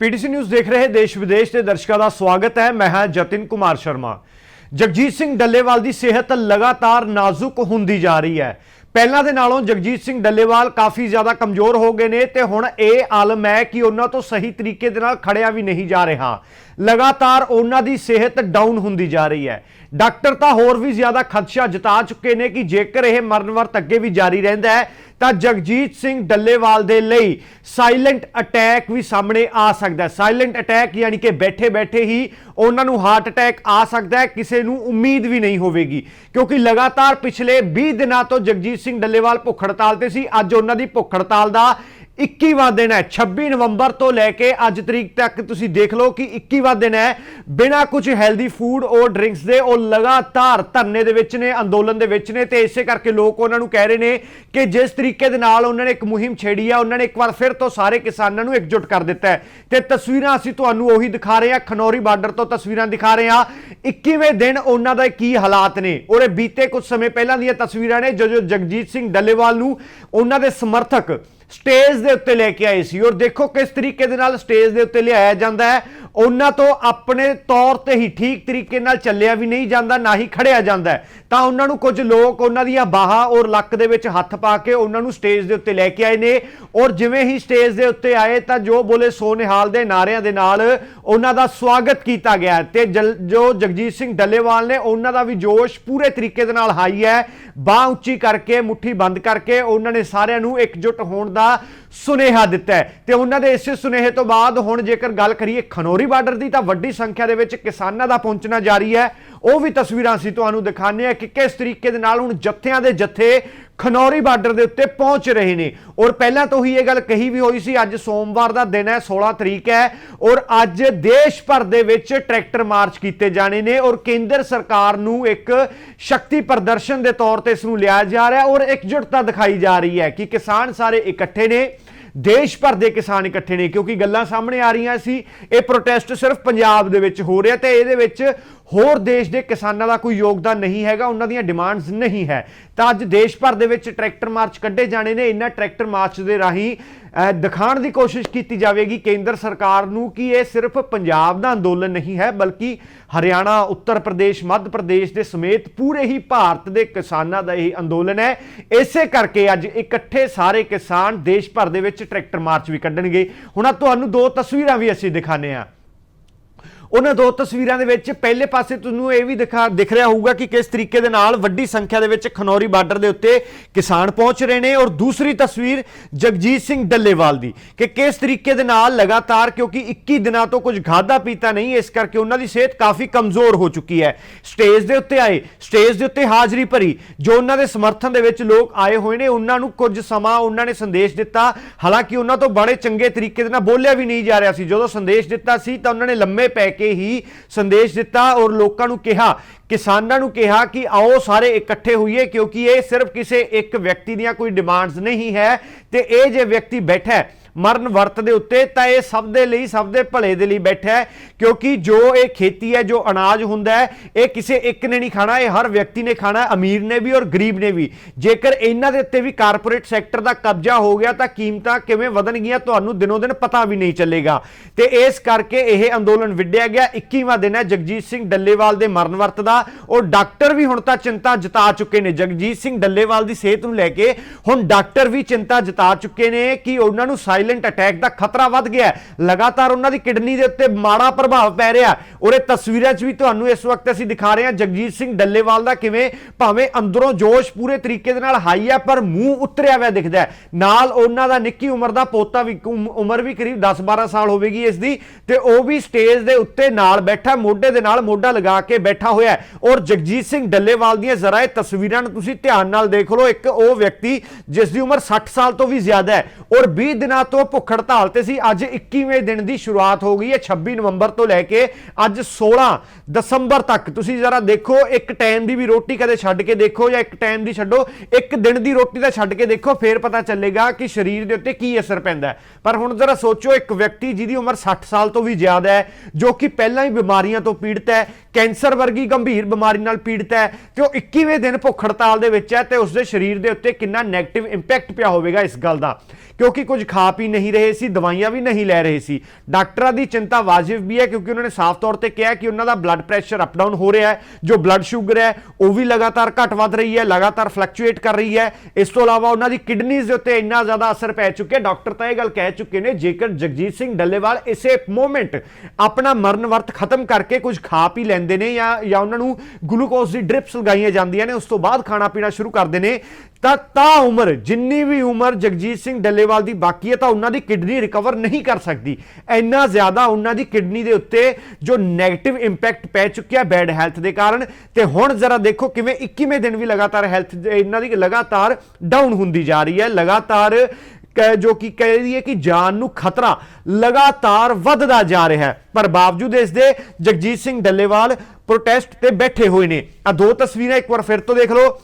PTC news ਦੇਖ ਰਹੇ ਦੇਸ਼ ਵਿਦੇਸ਼ ਦੇ ਦਰਸ਼ਕਾਂ ਦਾ ਸਵਾਗਤ ਹੈ। ਮੈਂ ਹਾਂ ਜਤਿਨ ਕੁਮਾਰ ਸ਼ਰਮਾ। ਜਗਜੀਤ ਸਿੰਘ ਡੱਲੇਵਾਲ ਦੀ ਸਿਹਤ ਲਗਾਤਾਰ ਨਾਜ਼ੁਕ ਹੁੰਦੀ ਜਾ ਰਹੀ ਹੈ। ਪਹਿਲਾਂ ਦੇ ਨਾਲੋਂ ਜਗਜੀਤ ਸਿੰਘ ਡੱਲੇਵਾਲ ਕਾਫੀ ਜ਼ਿਆਦਾ ਕਮਜ਼ੋਰ ਹੋ ਗਏ ਨੇ ਤੇ ਹੁਣ ਇਹ ਆਲਮ ਹੈ ਕਿ ਉਹਨਾਂ ਤੋਂ ਸਹੀ ਤਰੀਕੇ ਦੇ ਨਾਲ ਖੜਿਆ ਵੀ ਨਹੀਂ ਜਾ ਰਿਹਾ। ਲਗਾਤਾਰ ਉਹਨਾਂ ਦੀ ਸਿਹਤ ਡਾਊਨ ਹੁੰਦੀ ਜਾ ਰਹੀ ਹੈ। ਡਾਕਟਰ ਤਾਂ ਹੋਰ ਵੀ ਜ਼ਿਆਦਾ ਖਦਸ਼ਾ ਜਤਾ ਚੁੱਕੇ ਨੇ ਕਿ ਜੇਕਰ ਇਹ ਮਰਨ ਵਰਤ ਅੱਗੇ ਵੀ ਜਾਰੀ ਰਹਿੰਦਾ ਹੈ ਤਾਂ ਜਗਜੀਤ ਸਿੰਘ ਡੱਲੇਵਾਲ ਦੇ ਲਈ ਸਾਇਲੈਂਟ ਅਟੈਕ ਵੀ ਸਾਹਮਣੇ ਆ ਸਕਦਾ ਹੈ। ਸਾਇਲੈਂਟ ਅਟੈਕ ਯਾਨੀ ਕਿ ਬੈਠੇ ਬੈਠੇ ਹੀ ਉਹਨਾਂ ਨੂੰ ਹਾਰਟ ਅਟੈਕ ਆ ਸਕਦਾ ਹੈ, ਕਿਸੇ ਨੂੰ ਉਮੀਦ ਵੀ ਨਹੀਂ ਹੋਵੇਗੀ। ਕਿਉਂਕਿ ਲਗਾਤਾਰ ਪਿਛਲੇ 20 ਦਿਨਾਂ ਤੋਂ ਜਗਜੀਤ ਸਿੰਘ ਡੱਲੇਵਾਲ ਭੁੱਖ ਹੜਤਾਲ ਤੇ ਸੀ, ਅੱਜ ਉਹਨਾਂ ਦੀ ਭੁੱਖ ਹੜਤਾਲ ਦਾ 21ਵਾਂ ਦਿਨ ਹੈ। 26 ਨਵੰਬਰ ਤੋਂ ਲੈ ਕੇ ਅੱਜ ਤਰੀਕ ਤੱਕ ਤੁਸੀਂ ਦੇਖ ਲਓ ਕਿ 21ਵਾਂ ਦਿਨ ਹੈ। ਬਿਨਾਂ ਕੁਝ ਹੈਲਦੀ ਫੂਡ ਔਰ ਡਰਿੰਕਸ ਦੇ ਉਹ ਲਗਾਤਾਰ ਧਰਨੇ ਦੇ ਵਿੱਚ ਨੇ, ਅੰਦੋਲਨ ਦੇ ਵਿੱਚ ਨੇ ਤੇ ਇਸੇ ਕਰਕੇ ਲੋਕ ਉਹਨਾਂ ਨੂੰ ਕਹਿ ਰਹੇ ਨੇ ਕਿ ਜਿਸ ਤਰੀਕੇ ਦੇ ਨਾਲ ਉਹਨਾਂ ਨੇ ਇੱਕ ਮੁਹਿੰਮ ਛੇੜੀ ਆ, ਉਹਨਾਂ ਨੇ ਇੱਕ ਵਾਰ ਫਿਰ ਤੋਂ ਸਾਰੇ ਕਿਸਾਨਾਂ ਨੂੰ ਇਕਜੁੱਟ ਕਰ ਦਿੱਤਾ ਹੈ। ਤੇ ਤਸਵੀਰਾਂ ਅਸੀਂ ਤੁਹਾਨੂੰ ਉਹੀ ਦਿਖਾ ਰਹੇ ਹਾਂ, ਖਨੌਰੀ ਬਾਰਡਰ ਤੋਂ ਤਸਵੀਰਾਂ ਦਿਖਾ ਰਹੇ ਹਾਂ। 21ਵੇਂ ਦਿਨ ਉਹਨਾਂ ਦਾ ਕੀ ਹਾਲਾਤ ਨੇ? ਔਰ ਬੀਤੇ ਕੁਝ ਸਮੇਂ ਪਹਿਲਾਂ ਦੀਆਂ ਤਸਵੀਰਾਂ ਨੇ ਜਦੋਂ ਜਗਜੀਤ ਸਿੰਘ ਡੱਲੇਵਾਲ ਨੂੰ ਉਹਨਾਂ ਦੇ ਸਮਰਥਕ ਸਟੇਜ ਦੇ ਉੱਤੇ ਲੈ ਕੇ ਆਏ ਸੀ। ਔਰ ਦੇਖੋ ਕਿਸ ਤਰੀਕੇ ਦੇ ਨਾਲ ਸਟੇਜ ਦੇ ਉੱਤੇ ਲਿਆਇਆ ਜਾਂਦਾ ਹੈ। ਉਹਨਾਂ ਤੋਂ ਆਪਣੇ ਤੌਰ ਤੇ ਹੀ ਠੀਕ ਤਰੀਕੇ ਨਾਲ ਚੱਲਿਆ ਵੀ ਨਹੀਂ ਜਾਂਦਾ, ਨਾ ਹੀ ਖੜਿਆ ਜਾਂਦਾ ਤਾਂ ਉਹਨਾਂ ਨੂੰ ਕੁਝ ਲੋਕ ਉਹਨਾਂ ਦੀਆਂ ਬਾਹਾਂ ਔਰ ਲੱਕ ਦੇ ਵਿੱਚ ਹੱਥ ਪਾ ਕੇ ਉਹਨਾਂ ਨੂੰ ਸਟੇਜ ਦੇ ਉੱਤੇ ਲੈ ਕੇ ਆਏ ਨੇ। ਔਰ ਜਿਵੇਂ ਹੀ ਸਟੇਜ ਦੇ ਉੱਤੇ ਆਏ ਤਾਂ ਜੋ ਬੋਲੇ ਸੋਨਿਹਾਲ ਦੇ ਨਾਰਿਆਂ ਦੇ ਨਾਲ ਉਹਨਾਂ ਦਾ ਸਵਾਗਤ ਕੀਤਾ ਗਿਆ ਤੇ ਜਲ- ਜੋ ਜਗਜੀਤ ਸਿੰਘ ਡੱਲੇਵਾਲ ਨੇ ਉਹਨਾਂ ਦਾ ਵੀ ਜੋਸ਼ ਪੂਰੇ ਤਰੀਕੇ ਦੇ ਨਾਲ ਹਾਈ ਹੈ। ਬਾਹ ਉੱਚੀ ਕਰਕੇ, ਮੁੱਠੀ ਬੰਦ ਕਰਕੇ ਉਹਨਾਂ ਨੇ ਸਾਰਿਆਂ ਨੂੰ ਇਕਜੁੱਟ ਹੋਣ ਦਾ ਸੁਨੇਹਾ ਦਿੱਤਾ ਹੈ। ਤੇ ਉਹਨਾਂ ਦੇ ਇਸੇ ਸੁਨੇਹੇ ਤੋਂ ਬਾਅਦ ਹੁਣ ਜੇਕਰ ਗੱਲ ਕਰੀਏ ਖਨੌਰੀ ਬਾਰਡਰ ਦੀ ਤਾਂ ਵੱਡੀ ਸੰਖਿਆ ਦੇ ਵਿੱਚ ਕਿਸਾਨਾਂ ਦਾ ਪਹੁੰਚਣਾ ਜਾਰੀ ਹੈ। ਉਹ ਵੀ ਤਸਵੀਰਾਂ ਅਸੀਂ ਤੁਹਾਨੂੰ ਦਿਖਾਉਂਦੇ ਹਾਂ ਕਿ ਕਿਸ ਤਰੀਕੇ ਦੇ ਨਾਲ ਹੁਣ ਜੱਥਿਆਂ ਦੇ ਜੱਥੇ ਖਨੌਰੀ ਬਾਰਡਰ ਦੇ ਉੱਤੇ ਪਹੁੰਚ ਰਹੇ ਨੇ। ਔਰ ਪਹਿਲਾਂ ਤੋਂ ਹੀ ਇਹ ਗੱਲ ਕਹੀ ਵੀ ਹੋਈ ਸੀ, ਅੱਜ ਸੋਮਵਾਰ ਦਾ ਦਿਨ ਹੈ 16 ਤਰੀਕ ਹੈ। ਔਰ ਅੱਜ ਦੇਸ਼ ਭਰ ਦੇ ਵਿੱਚ ਟਰੈਕਟਰ ਮਾਰਚ ਕੀਤੇ ਜਾਣੇ ਨੇ ਔਰ ਕੇਂਦਰ ਸਰਕਾਰ ਨੂੰ ਇੱਕ ਸ਼ਕਤੀ ਪ੍ਰਦਰਸ਼ਨ ਦੇ ਤੌਰ ਤੇ ਇਸ ਨੂੰ ਲਿਆ ਜਾ ਰਿਹਾ ਔਰ ਇਕਜੁੱਟਤਾ ਦਿਖਾਈ ਜਾ ਰਹੀ ਹੈ ਕਿ ਕਿਸਾਨ ਸਾਰੇ ਇਕੱਠੇ ਨੇ। ਦੇਸ਼ ਭਰ ਦੇ ਕਿਸਾਨ ਇਕੱਠੇ ਨੇ, ਕਿਉਂਕਿ ਗੱਲਾਂ ਸਾਹਮਣੇ ਆ ਰਹੀਆਂ ਸੀ। ਇਹ ਪ੍ਰੋਟੈਸਟ ਸਿਰਫ ਪੰਜਾਬ ਦੇ ਵਿੱਚ ਹੋ ਰਿਹਾ ਤੇ ਇਹਦੇ ਵਿੱਚ ਹੋਰ ਦੇਸ਼ ਦੇ ਕਿਸਾਨਾਂ ਦਾ ਕੋਈ ਯੋਗਦਾਨ ਨਹੀਂ ਹੈਗਾ, ਉਹਨਾਂ ਦੀਆਂ ਡਿਮਾਂਡਸ ਨਹੀਂ ਹੈ। ਤਾਂ ਅੱਜ ਦੇਸ਼ ਭਰ ਦੇ ਵਿੱਚ ਟਰੈਕਟਰ ਮਾਰਚ ਕੱਢੇ ਜਾਣੇ ਨੇ ਇਹਨਾਂ ਟਰੈਕਟਰ ਮਾਰਚ ਦੇ ਰਾਹੀਂ ਦਿਖਾਉਣ ਦੀ ਕੋਸ਼ਿਸ਼ ਕੀਤੀ ਜਾਵੇਗੀ ਕੇਂਦਰ ਸਰਕਾਰ ਨੂੰ ਕਿ ਇਹ ਸਿਰਫ ਪੰਜਾਬ ਦਾ ਅੰਦੋਲਨ ਨਹੀਂ ਹੈ, ਬਲਕਿ ਹਰਿਆਣਾ, ਉੱਤਰ ਪ੍ਰਦੇਸ਼, ਮੱਧ ਪ੍ਰਦੇਸ਼ ਦੇ ਸਮੇਤ ਪੂਰੇ ਹੀ ਭਾਰਤ ਦੇ ਕਿਸਾਨਾਂ ਦਾ ਇਹ ਅੰਦੋਲਨ ਹੈ। ਇਸੇ ਕਰਕੇ ਅੱਜ ਇਕੱਠੇ ਸਾਰੇ ਕਿਸਾਨ ਦੇਸ਼ ਭਰ ਦੇ ਵਿੱਚ ਟਰੈਕਟਰ ਮਾਰਚ ਵੀ ਕੱਢਣਗੇ। ਹੁਣ ਤੁਹਾਨੂੰ ਦੋ ਤਸਵੀਰਾਂ ਵੀ ਅਸੀਂ ਦਿਖਾਣੇ ਆ ਉਹਨਾਂ ਦੋ ਤਸਵੀਰਾਂ ਦੇ ਵਿੱਚ ਪਹਿਲੇ ਪਾਸੇ ਤੁਹਾਨੂੰ ਇਹ ਵੀ ਦਿਖਾ ਦਿਖ ਰਿਹਾ ਹੋਊਗਾ ਕਿ ਕਿਸ ਤਰੀਕੇ ਦੇ ਨਾਲ ਵੱਡੀ ਸੰਖਿਆ ਦੇ ਵਿੱਚ ਖਨੌਰੀ ਬਾਰਡਰ ਦੇ ਉੱਤੇ ਕਿਸਾਨ ਪਹੁੰਚ ਰਹੇ ਨੇ ਔਰ ਦੂਸਰੀ ਤਸਵੀਰ ਜਗਜੀਤ ਸਿੰਘ ਡੱਲੇਵਾਲ ਦੀ ਕਿ ਕਿਸ ਤਰੀਕੇ ਦੇ ਨਾਲ ਲਗਾਤਾਰ ਕਿਉਂਕਿ 21 ਦਿਨਾਂ ਤੋਂ ਕੁਝ ਖਾਦਾ ਪੀਤਾ ਨਹੀਂ, ਇਸ ਕਰਕੇ ਉਹਨਾਂ ਦੀ ਸਿਹਤ ਕਾਫੀ ਕਮਜ਼ੋਰ ਹੋ ਚੁੱਕੀ ਹੈ। ਸਟੇਜ ਦੇ ਉੱਤੇ ਆਏ, ਸਟੇਜ ਦੇ ਉੱਤੇ ਹਾਜ਼ਰੀ ਭਰੀ, ਜੋ ਉਹਨਾਂ ਦੇ ਸਮਰਥਨ ਦੇ ਵਿੱਚ ਲੋਕ ਆਏ ਹੋਏ ਨੇ, ਉਹਨਾਂ ਨੂੰ ਕੁਝ ਸਮਾਂ ਉਹਨਾਂ ਨੇ ਸੰਦੇਸ਼ ਦਿੱਤਾ। ਹਾਲਾਂਕਿ ਉਹਨਾਂ ਤੋਂ ਬੜੇ ਚੰਗੇ ਤਰੀਕੇ ਦੇ ਨਾਲ ਬੋਲਿਆ ਵੀ ਨਹੀਂ ਜਾ ਰਿਹਾ ਸੀ। ਜਦੋਂ ਸੰਦੇਸ਼ ਦਿੱਤਾ ਸੀ ਤਾਂ ਉਹਨਾਂ ਨੇ ਲੰਮੇ ਪੈ ਕੇ ਹੀ ਸੰਦੇਸ਼ ਦਿੱਤਾ ਔਰ ਲੋਕਾਂ ਨੂੰ ਕਿਹਾ, ਕਿਸਾਨਾਂ ਨੂੰ ਕਿਹਾ ਕਿ ਆਓ ਸਾਰੇ ਇਕੱਠੇ ਹੋਈਏ ਕਿਉਂਕਿ ਇਹ ਸਿਰਫ ਕਿਸੇ ਇੱਕ ਵਿਅਕਤੀ ਦੀਆਂ ਕੋਈ ਡਿਮਾਂਡਸ ਨਹੀਂ ਹੈ ਤੇ ਇਹ ਜੇ ਵਿਅਕਤੀ ਬੈਠਾ ਮਰਨ ਵਰਤ ਦੇ ਉੱਤੇ, ਤਾਂ ਇਹ ਸਭ ਦੇ ਲਈ, ਸਭ ਦੇ ਭਲੇ ਦੇ ਲਈ ਬੈਠਾ ਹੈ, ਕਿਉਂਕਿ ਜੋ ਇਹ ਖੇਤੀ ਹੈ, ਜੋ ਅਨਾਜ ਹੁੰਦਾ ਹੈ, ਇਹ ਕਿਸੇ ਇੱਕ ਨੇ ਨਹੀਂ ਖਾਣਾ, ਇਹ ਹਰ ਵਿਅਕਤੀ ਨੇ ਖਾਣਾ, ਅਮੀਰ ਨੇ ਵੀ ਔਰ ਗਰੀਬ ਨੇ ਵੀ। ਜੇਕਰ ਇਹਨਾਂ ਦੇ ਉੱਤੇ ਵੀ ਕਾਰਪੋਰੇਟ ਸੈਕਟਰ ਦਾ ਕਬਜ਼ਾ ਹੋ ਗਿਆ, ਤਾਂ ਕੀਮਤਾਂ ਕਿਵੇਂ ਵਧਣਗੀਆਂ, ਤੁਹਾਨੂੰ ਦਿਨੋਂ ਦਿਨ ਪਤਾ ਵੀ ਨਹੀਂ ਚੱਲੇਗਾ। ਤੇ ਇਸ ਕਰਕੇ ਇਹ ਅੰਦੋਲਨ ਵਿੱਢਿਆ ਗਿਆ 21ਵਾਂ ਦਿਨ ਹੈ, ਜਗਜੀਤ ਸਿੰਘ ਡੱਲੇਵਾਲ ਦੇ ਮਰਨ ਵਰਤ ਦਾ। ਉਹ ਡਾਕਟਰ ਵੀ ਹੁਣ ਤਾਂ ਚਿੰਤਾ ਜਤਾ ਚੁੱਕੇ ਨੇ। ਜਗਜੀਤ ਸਿੰਘ ਡੱਲੇਵਾਲ ਦੀ ਸਿਹਤ ਨੂੰ ਲੈ ਕੇ ਹੁਣ ਡਾਕਟਰ ਵੀ ਚਿੰਤਾ ਜਤਾ ਚੁੱਕੇ ਨੇ ਕਿ ਉਹਨਾਂ ਨੂੰ ਸਾਇਲੈਂਟ ਅਟੈਕ ਦਾ ਖਤਰਾ ਵੱਧ ਗਿਆ ਲਗਾਤਾਰ ਉਹਨਾਂ ਦੀ ਕਿਡਨੀ ਦੇ ਉੱਤੇ ਮਾੜਾ ਪ੍ਰਭਾਵ ਪੈ ਰਿਹਾ ਔਰ ਤਸਵੀਰਾਂ 'ਚ ਵੀ ਤੁਹਾਨੂੰ ਇਸ ਵਕਤ ਅਸੀਂ ਦਿਖਾ ਰਹੇ ਹਾਂ ਜਗਜੀਤ ਸਿੰਘ ਡੱਲੇਵਾਲ ਦਾ ਕਿਵੇਂ ਭਾਵੇਂ ਅੰਦਰੋਂ ਜੋਸ਼ ਪੂਰੇ ਤਰੀਕੇ ਦੇ ਨਾਲ ਹਾਈ ਹੈ, ਪਰ ਮੂੰਹ ਉਤਰਿਆ ਹੋਇਆ ਦਿਖਦਾ ਨਾਲ ਉਹਨਾਂ ਦਾ ਨਿੱਕੀ ਉਮਰ ਦਾ ਪੋਤਾ ਵੀ ਉਮਰ ਵੀ ਕਰੀਬ 10-12 ਸਾਲ ਹੋਵੇਗੀ ਇਸ ਦੀ ਤੇ ਉਹ ਵੀ ਸਟੇਜ ਦੇ ਉੱਤੇ ਨਾਲ ਬੈਠਾ ਮੋਢੇ ਦੇ ਨਾਲ ਮੋਢਾ ਲਗਾ ਕੇ ਬੈਠਾ ਹੋਇਆ ਔਰ ਜਗਜੀਤ ਸਿੰਘ ਡੱਲੇਵਾਲ ਦੀਆਂ ਜ਼ਰਾ ਇਹ ਤਸਵੀਰਾਂ ਨੂੰ ਤੁਸੀਂ ਧਿਆਨ ਨਾਲ ਦੇਖ ਲਓ। ਇੱਕ ਉਹ ਵਿਅਕਤੀ ਜਿਸ ਦੀ ਉਮਰ 60 ਸਾਲ ਤੋਂ ਵੀ ਜ਼ਿਆਦਾ ਹੈ ਔਰ 20 ਦਿਨਾਂ ਤੋਂ ਭੁੱਖ ਹੜਤਾਲ ਤੇ ਸੀ। ਅੱਜ 21ਵੇਂ ਦਿਨ ਦੀ ਸ਼ੁਰੂਆਤ ਹੋ ਗਈ ਹੈ। 26 ਨਵੰਬਰ ਤੋਂ ਲੈ ਕੇ ਅੱਜ 16 ਦਸੰਬਰ ਤੱਕ। ਤੁਸੀਂ ਜ਼ਰਾ ਦੇਖੋ, ਇੱਕ ਟਾਈਮ ਦੀ ਵੀ ਰੋਟੀ ਕਦੇ ਛੱਡ ਕੇ ਦੇਖੋ ਜਾਂ ਇੱਕ ਟਾਈਮ ਦੀ ਛੱਡੋ, ਇੱਕ ਦਿਨ ਦੀ ਰੋਟੀ ਦਾ ਛੱਡ ਕੇ ਦੇਖੋ, ਫੇਰ ਪਤਾ ਚੱਲੇਗਾ ਕਿ ਸਰੀਰ ਦੇ ਉੱਤੇ ਕੀ ਅਸਰ ਪੈਂਦਾ ਪਰ ਹੁਣ ਜ਼ਰਾ ਸੋਚੋ, ਇੱਕ ਵਿਅਕਤੀ ਜਿਹਦੀ ਉਮਰ 60 ਸਾਲ ਤੋਂ ਵੀ ਜ਼ਿਆਦਾ ਹੈ, ਜੋ ਕਿ ਪਹਿਲਾਂ ਹੀ ਬਿਮਾਰੀਆਂ ਤੋਂ ਪੀੜਤ ਹੈ, ਕੈਂਸਰ ਵਰਗੀ ਗੰਭੀਰ ਬਿਮਾਰੀ ਨਾਲ ਪੀੜਤ ਹੈ, ਤੇ ਉਹ 21ਵੇਂ ਦਿਨ ਭੁੱਖ ਹੜਤਾਲ ਦੇ ਵਿੱਚ ਹੈ ਤੇ ਉਸਦੇ ਸਰੀਰ ਦੇ ਉੱਤੇ ਕਿੰਨਾ ਨੈਗੇਟਿਵ ਇੰਪੈਕਟ ਪਿਆ ਹੋਵੇਗਾ ਇਸ ਗੱਲ ਦਾ। ਕਿਉਂਕਿ ਕੁਝ ਖਾ ਪੀ ਨਹੀਂ ਰਹੇ ਸੀ, ਦਵਾਈਆਂ ਵੀ ਨਹੀਂ ਲੈ ਰਹੇ ਸੀ। ਡਾਕਟਰਾਂ ਦੀ ਚਿੰਤਾ ਵਾਜਿਬ ਵੀ ਹੈ ਕਿਉਂਕਿ ਉਹਨਾਂ ਨੇ ਸਾਫ਼ ਤੌਰ ਤੇ ਕਿਹਾ ਕਿ ਉਹਨਾਂ ਦਾ ਬਲੱਡ ਪ੍ਰੈਸ਼ਰ ਅਪ ਡਾਊਨ ਹੋ ਰਿਹਾ ਹੈ। ਜੋ ਬਲੱਡ ਸ਼ੂਗਰ ਹੈ, ਉਹ ਵੀ ਲਗਾਤਾਰ ਘਟ ਵੱਧ ਰਹੀ ਹੈ, ਲਗਾਤਾਰ ਫਲਕਚੁਏਟ ਕਰ ਰਹੀ ਹੈ। ਇਸ ਤੋਂ ਇਲਾਵਾ ਉਹਨਾਂ ਦੀ ਕਿਡਨੀਜ਼ ਦੇ ਉੱਤੇ ਇੰਨਾ ਜ਼ਿਆਦਾ ਅਸਰ ਪੈ ਚੁੱਕਿਆ ਡਾਕਟਰ ਤਾਂ ਇਹ ਗੱਲ ਕਹਿ ਚੁੱਕੇ ਨੇ, ਜੇਕਰ ਜਗਜੀਤ ਸਿੰਘ ਡੱਲੇਵਾਲ ਇਸੇ ਮੂਮੈਂਟ ਆਪਣਾ ਮਰਨ ਵਰਤ ਖਤਮ ਕਰਕੇ ਕੁਝ ਖਾ ਪੀ ਲੈਂਦੇ ਨੇ ਜਾਂ ਜਾਂ ਉਹਨਾਂ ਨੂੰ ਗਲੂਕੋਜ਼ ਦੀ ਡ੍ਰਿਪਸ ਲਗਾਈਆਂ ਜਾਂਦੀਆਂ ਨੇ, ਉਸ ਤੋਂ ਬਾਅਦ ਖਾਣਾ ਪੀਣਾ ਸ਼ੁਰੂ ਕਰਦੇ ਨੇ ਤਾਂ ਤਾਂ ਉਮਰ, ਜਿੰਨੀ ਵੀ ਉਮਰ ਜਗਜੀਤ ਸਿੰਘ ਡੱਲੇਵਾਲ ਦੀ ਬਾਕੀ ਹੈ, ਤਾਂ ਉਹਨਾਂ ਦੀ ਕਿਡਨੀ ਰਿਕਵਰ ਨਹੀਂ ਕਰ ਸਕਦੀ। ਇੰਨਾ ਜ਼ਿਆਦਾ ਉਹਨਾਂ ਦੀ ਕਿਡਨੀ ਦੇ ਉੱਤੇ ਜੋ 네ਗੇਟਿਵ ਇੰਪੈਕਟ ਪੈ ਚੁੱਕਿਆ ਬੈਡ ਹੈਲਥ ਦੇ ਕਾਰਨ। ਤੇ ਹੁਣ ਜ਼ਰਾ ਦੇਖੋ ਕਿਵੇਂ 21ਵੇਂ ਦਿਨ ਵੀ ਲਗਾਤਾਰ ਹੈਲਥ ਇਹਨਾਂ ਦੀ ਲਗਾਤਾਰ ਡਾਊਨ ਹੁੰਦੀ ਜਾ ਰਹੀ ਹੈ। ਲਗਾਤਾਰ ਕ- ਜੋ ਕਿ ਕਹਿ ਰਹੀ ਹੈ ਕਿ ਜਾਨ ਨੂੰ ਖਤਰਾ ਲਗਾਤਾਰ ਵੱਧਦਾ ਜਾ ਰਿਹਾ ਹੈ। ਪਰ ਬਾਵਜੂਦ ਇਸ ਦੇ ਜਗਜੀਤ ਸਿੰਘ ਡੱਲੇਵਾਲ ਪ੍ਰੋਟੈਸਟ ਤੇ ਬੈਠੇ ਹੋਏ ਨੇ। ਆ ਦੋ ਤਸਵੀਰਾਂ ਇੱਕ ਵਾਰ ਫਿਰ ਤੋਂ ਦੇਖ ਲਓ।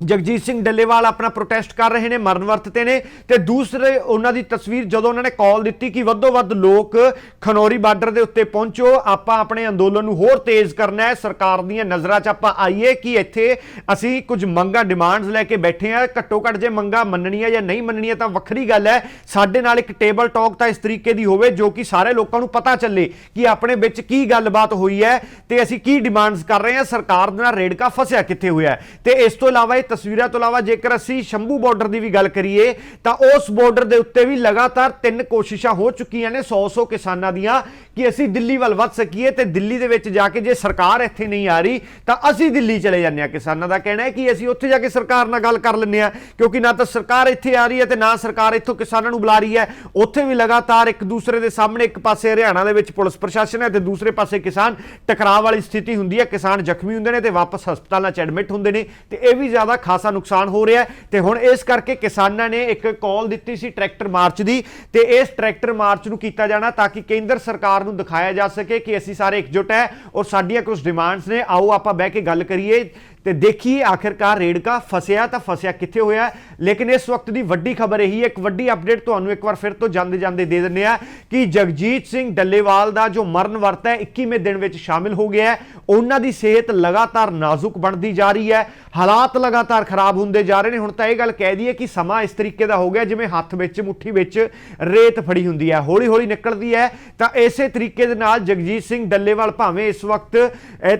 ਜਗਜੀਤ ਸਿੰਘ ਡੱਲੇਵਾਲ ਆਪਣਾ ਪ੍ਰੋਟੈਸਟ ਕਰ ਰਹੇ ਨੇ, ਮਰਨ ਵਰਤਤੇ ਨੇ ਤੇ ਦੂਸਰੇ ਉਹਨਾਂ ਦੀ ਤਸਵੀਰ ਜਦੋਂ ਉਹਨਾਂ ਨੇ ਕਾਲ ਦਿੱਤੀ ਕਿ ਵੱਧੋ ਵੱਧ ਲੋਕ ਖਨੌਰੀ ਬਾਰਡਰ ਦੇ ਉੱਤੇ ਪਹੁੰਚੋ, ਆਪਾਂ ਆਪਣੇ ਅੰਦੋਲਨ ਨੂੰ ਹੋਰ ਤੇਜ਼ ਕਰਨਾ ਹੈ, ਸਰਕਾਰ ਦੀਆਂ ਨਜ਼ਰਾਂ 'ਚ ਆਪਾਂ ਆਈਏ ਕਿ ਇੱਥੇ ਅਸੀਂ ਕੁਝ ਮੰਗਾਂ ਡਿਮਾਂਡਸ ਲੈ ਕੇ ਬੈਠੇ ਆ ਘੱਟੋ ਘੱਟ ਜੇ ਮੰਗਾਂ ਮੰਨਣੀਆਂ ਜਾਂ ਨਹੀਂ ਮੰਨਣੀਆਂ ਤਾਂ ਵੱਖਰੀ ਗੱਲ ਹੈ। ਸਾਡੇ ਨਾਲ ਇੱਕ ਟੇਬਲ ਟਾਕ ਤਾਂ ਇਸ ਤਰੀਕੇ ਦੀ ਹੋਵੇ ਜੋ ਕਿ ਸਾਰੇ ਲੋਕਾਂ ਨੂੰ ਪਤਾ ਚੱਲੇ ਕਿ ਆਪਣੇ ਵਿੱਚ ਕੀ ਗੱਲਬਾਤ ਹੋਈ ਹੈ ਤੇ ਅਸੀਂ ਕੀ ਡਿਮਾਂਡਸ ਕਰ ਰਹੇ ਹਾਂ। ਸਰਕਾਰ ਦੇ ਨਾਲ ਰੇੜਕਾ ਫਸਿਆ ਕਿੱਥੇ ਹੋਇਆ ਹੈ? ਤੇ ਇਸ ਤੋਂ ਇਲਾਵਾ ਤਸਵੀਰਾਂ ਤੋਂ ਇਲਾਵਾ ਜੇਕਰ ਅਸੀਂ ਸ਼ੰਭੂ ਬਾਰਡਰ ਦੀ ਵੀ ਗੱਲ ਕਰੀਏ, ਤਾਂ ਉਸ ਬਾਰਡਰ ਦੇ ਉੱਤੇ ਵੀ ਲਗਾਤਾਰ ਤਿੰਨ ਕੋਸ਼ਿਸ਼ਾਂ ਹੋ ਚੁੱਕੀਆਂ ਨੇ 100-100 ਕਿਸਾਨਾਂ ਦੀਆਂ ਕਿ ਅਸੀਂ ਦਿੱਲੀ ਵੱਲ ਵੱਧ ਸਕੀਏ ਤੇ ਦਿੱਲੀ ਦੇ ਵਿੱਚ ਜਾ ਕੇ ਜੇ ਸਰਕਾਰ ਇੱਥੇ ਨਹੀਂ ਆ ਰਹੀ, ਤਾਂ ਅਸੀਂ ਦਿੱਲੀ ਚਲੇ ਜਾਂਦੇ ਹਾਂ। ਕਿਸਾਨਾਂ ਦਾ ਕਹਿਣਾ ਹੈ ਕਿ ਅਸੀਂ ਉੱਥੇ ਜਾ ਕੇ ਸਰਕਾਰ ਨਾਲ ਗੱਲ ਕਰ ਲੈਂਦੇ ਹਾਂ, ਕਿਉਂਕਿ ਨਾ ਤਾਂ ਸਰਕਾਰ ਇੱਥੇ ਆ ਰਹੀ ਹੈ ਤੇ ਨਾ ਸਰਕਾਰ ਇੱਥੋਂ ਕਿਸਾਨਾਂ ਨੂੰ ਬੁਲਾ ਰਹੀ ਹੈ। ਉੱਥੇ ਵੀ ਲਗਾਤਾਰ ਇੱਕ ਦੂਸਰੇ ਦੇ ਸਾਹਮਣੇ ਇੱਕ ਪਾਸੇ ਹਰਿਆਣਾ ਦੇ ਵਿੱਚ ਪੁਲਿਸ ਪ੍ਰਸ਼ਾਸਨ ਹੈ ਤੇ ਦੂਸਰੇ ਪਾਸੇ ਕਿਸਾਨ, ਟਕਰਾਅ ਵਾਲੀ ਸਥਿਤੀ ਹੁੰਦੀ ਹੈ। ਕਿਸਾਨ ਜ਼ਖਮੀ ਹੁੰਦੇ ਨੇ ਤੇ ਵਾਪਸ ਹਸਪਤਾਲਾਂ 'ਚ ਐਡਮਿਟ ਹੁੰਦੇ ਨੇ ਤੇ ਇਹ ਵੀ ਜ਼ਿਆਦਾ ਖਾਸਾ ਨੁਕਸਾਨ ਹੋ ਰਿਹਾ ਤੇ ਹੁਣ ਇਸ ਕਰਕੇ ਕਿਸਾਨਾਂ ਨੇ ਇੱਕ ਕਾਲ ਦਿੱਤੀ ਸੀ ਟਰੈਕਟਰ ਮਾਰਚ ਦੀ। ਤੇ ਇਸ ਟਰੈਕਟਰ ਮਾਰਚ ਨੂੰ ਕੀਤਾ ਜਾਣਾ ਤਾਂ ਕਿ ਕੇਂਦਰ ਸਰਕਾਰ ਨੂੰ ਦਿਖਾਇਆ ਜਾ ਸਕੇ ਕਿ ਅਸੀਂ ਸਾਰੇ ਇਕਜੁੱਟ ਹੈ ਔਰ ਸਾਡੀਆਂ ਕੁਝ ਡਿਮਾਂਡਸ ਨੇ। ਆਓ ਆਪਾਂ ਬਹਿ ਕੇ ਗੱਲ ਕਰੀਏ। ਤੇ ਦੇਖੀਏ ਆਖਿਰਕਾਰ ਰੇੜਕਾ ਫਸਿਆ ਤਾਂ ਫਸਿਆ ਕਿੱਥੇ ਹੋਇਆ ਲੇਕਿਨ ਇਸ ਵਕਤ ਦੀ ਵੱਡੀ ਖਬਰ ਇਹੀ ਹੈ, ਇੱਕ ਵੱਡੀ ਅਪਡੇਟ ਤੁਹਾਨੂੰ ਇੱਕ ਵਾਰ ਫਿਰ ਤੋਂ ਜਾਂਦੇ ਜਾਂਦੇ ਦੇ ਦਿੰਨੇ ਆ ਕਿ ਜਗਜੀਤ ਸਿੰਘ ਡੱਲੇਵਾਲ ਦਾ ਜੋ ਮਰਨ ਵਰਤ ਹੈ 21ਵੇਂ ਦਿਨ ਵਿੱਚ ਸ਼ਾਮਿਲ ਹੋ ਗਿਆ ਹੈ। ਉਹਨਾਂ ਦੀ ਸਿਹਤ ਲਗਾਤਾਰ ਨਾਜ਼ੁਕ ਬਣਦੀ ਜਾ ਰਹੀ ਹੈ। ਹਾਲਾਤ ਲਗਾਤਾਰ ਖਰਾਬ ਹੁੰਦੇ ਜਾ ਰਹੇ ਨੇ। ਹੁਣ ਤਾਂ ਇਹ ਗੱਲ ਕਹਿ ਦਈਏ ਕਿ ਸਮਾਂ ਇਸ ਤਰੀਕੇ ਦਾ ਹੋ ਗਿਆ ਜਿਵੇਂ ਹੱਥ ਵਿੱਚ, ਮੁੱਠੀ ਵਿੱਚ ਰੇਤ ਫੜੀ ਹੁੰਦੀ ਹੈ। ਹੌਲੀ ਹੌਲੀ ਨਿਕਲਦੀ ਹੈ। ਤਾਂ ਇਸੇ ਤਰੀਕੇ ਦੇ ਨਾਲ ਜਗਜੀਤ ਸਿੰਘ ਡੱਲੇਵਾਲ ਭਾਵੇਂ ਇਸ ਵਕਤ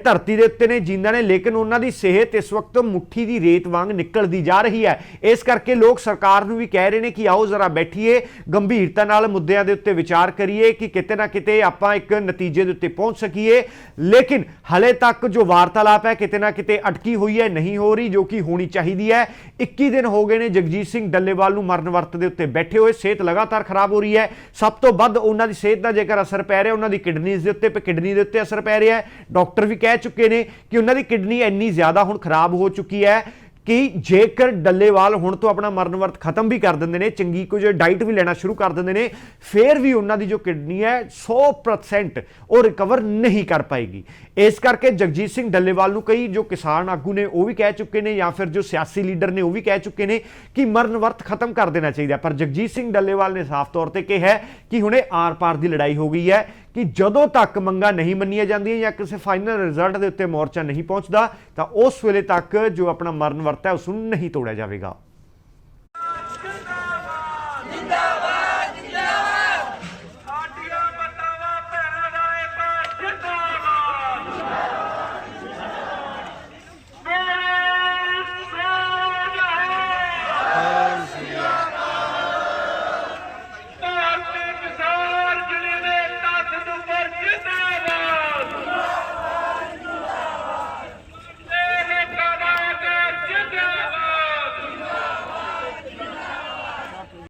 ਧਰਤੀ ਦੇ ਉੱਤੇ ਨੇ, ਜਿੰਦਾ ਨੇ, ਲੇਕਿਨ ਉਹਨਾਂ ਦੀ ਸਿਹਤ ਇਸ ਵਕਤ ਮੁੱਠੀ ਦੀ ਰੇਤ ਵਾਂਗ ਨਿਕਲਦੀ ਜਾ ਰਹੀ ਹੈ। ਇਸ ਕਰਕੇ ਲੋਕ ਸਰਕਾਰ ਨੂੰ ਵੀ ਕਹਿ ਰਹੇ ਨੇ ਕਿ ਆਓ ਜ਼ਰਾ ਬੈਠੀਏ, ਗੰਭੀਰਤਾ ਨਾਲ ਮੁੱਦਿਆਂ ਦੇ ਉੱਤੇ ਵਿਚਾਰ ਕਰੀਏ ਕਿ ਕਿਤੇ ਨਾ ਕਿਤੇ ਆਪਾਂ ਇੱਕ ਨਤੀਜੇ ਦੇ ਉੱਤੇ ਪਹੁੰਚ ਸਕੀਏ। ਲੇਕਿਨ ਹਲੇ ਤੱਕ ਜੋ ਵਾਰਤਾਲਾਪ ਹੈ, ਕਿਤੇ ਨਾ ਕਿਤੇ ਅਟਕੀ ਹੋਈ ਹੈ, ਨਹੀਂ ਹੋ ਰਹੀ ਜੋ ਕਿ ਹੋਣੀ ਚਾਹੀਦੀ ਹੈ। 21 ਦਿਨ ਹੋ ਗਏ ਨੇ ਜਗਜੀਤ ਸਿੰਘ ਡੱਲੇਵਾਲ ਨੂੰ ਮਰਨ ਵਰਤ ਦੇ ਉੱਤੇ ਬੈਠੇ ਹੋਏ। ਸਿਹਤ ਲਗਾਤਾਰ ਖਰਾਬ ਹੋ ਰਹੀ ਹੈ। ਸਭ ਤੋਂ ਵੱਧ ਉਹਨਾਂ ਦੀ ਸਿਹਤ ਦਾ ਜੇਕਰ ਅਸਰ ਪੈ ਰਿਹਾ, ਉਹਨਾਂ ਦੀ ਕਿਡਨੀਜ਼ ਦੇ ਉੱਤੇ, ਕਿਡਨੀ ਦੇ ਉੱਤੇ ਅਸਰ ਪੈ ਰਿਹਾ ਹੈ। ਡਾਕਟਰ ਵੀ ਕਹਿ ਚੁੱਕੇ ਨੇ ਕਿ ਉਹਨਾਂ ਦੀ ਕਿਡਨੀ ਇੰਨੀ ਜ਼ਿਆਦਾ ਹੁਣ ਖਰਾਬ ਹੋ ਚੁੱਕੀ ਹੈ ਕਿ ਜੇਕਰ ਡੱਲੇਵਾਲ ਹੁਣ ਤੋਂ ਆਪਣਾ ਮਰਨ ਵਰਤ ਖਤਮ ਵੀ ਕਰ ਦਿੰਦੇ ਨੇ, ਚੰਗੀ ਕੁਝ ਡਾਈਟ ਵੀ ਲੈਣਾ ਸ਼ੁਰੂ ਕਰ ਦਿੰਦੇ ਨੇ, ਫੇਰ ਵੀ ਉਹਨਾਂ ਦੀ ਜੋ ਕਿਡਨੀ ਹੈ 100% ਉਹ ਰਿਕਵਰ ਨਹੀਂ ਕਰ ਪਾਏਗੀ। ਇਸ ਕਰਕੇ ਜਗਜੀਤ ਸਿੰਘ ਡੱਲੇਵਾਲ ਨੂੰ ਕਈ ਜੋ ਕਿਸਾਨ ਆਗੂ ਨੇ ਉਹ ਵੀ ਕਹਿ ਚੁੱਕੇ ਨੇ ਜਾਂ ਫਿਰ ਜੋ ਸਿਆਸੀ ਲੀਡਰ ਨੇ ਉਹ ਵੀ ਕਹਿ ਚੁੱਕੇ ਨੇ ਕਿ ਮਰਨ ਵਰਤ ਖਤਮ ਕਰ ਦੇਣਾ ਚਾਹੀਦਾ ਪਰ ਜਗਜੀਤ ਸਿੰਘ ਡੱਲੇਵਾਲ ਨੇ ਸਾਫ਼ ਤੌਰ ਤੇ ਕਿਹਾ ਕਿ ਹੁਣੇ ਆਰ-ਪਾਰ ਦੀ ਲੜਾਈ ਹੋ ਗਈ ਹੈ। ਕਿ ਜਦੋਂ ਤੱਕ ਮੰਗਾਂ ਨਹੀਂ ਮੰਨੀਆਂ ਜਾਂਦੀਆਂ ਜਾਂ ਕਿਸੇ ਫਾਈਨਲ ਰਿਜ਼ਲਟ ਦੇ ਉੱਤੇ ਮੋਰਚਾ ਨਹੀਂ ਪਹੁੰਚਦਾ, ਤਾਂ ਉਸ ਵੇਲੇ ਤੱਕ ਜੋ ਆਪਣਾ ਮਰਨ ਵਰਤ ਹੈ ਉਸ ਨੂੰ ਨਹੀਂ ਤੋੜਿਆ ਜਾਵੇਗਾ।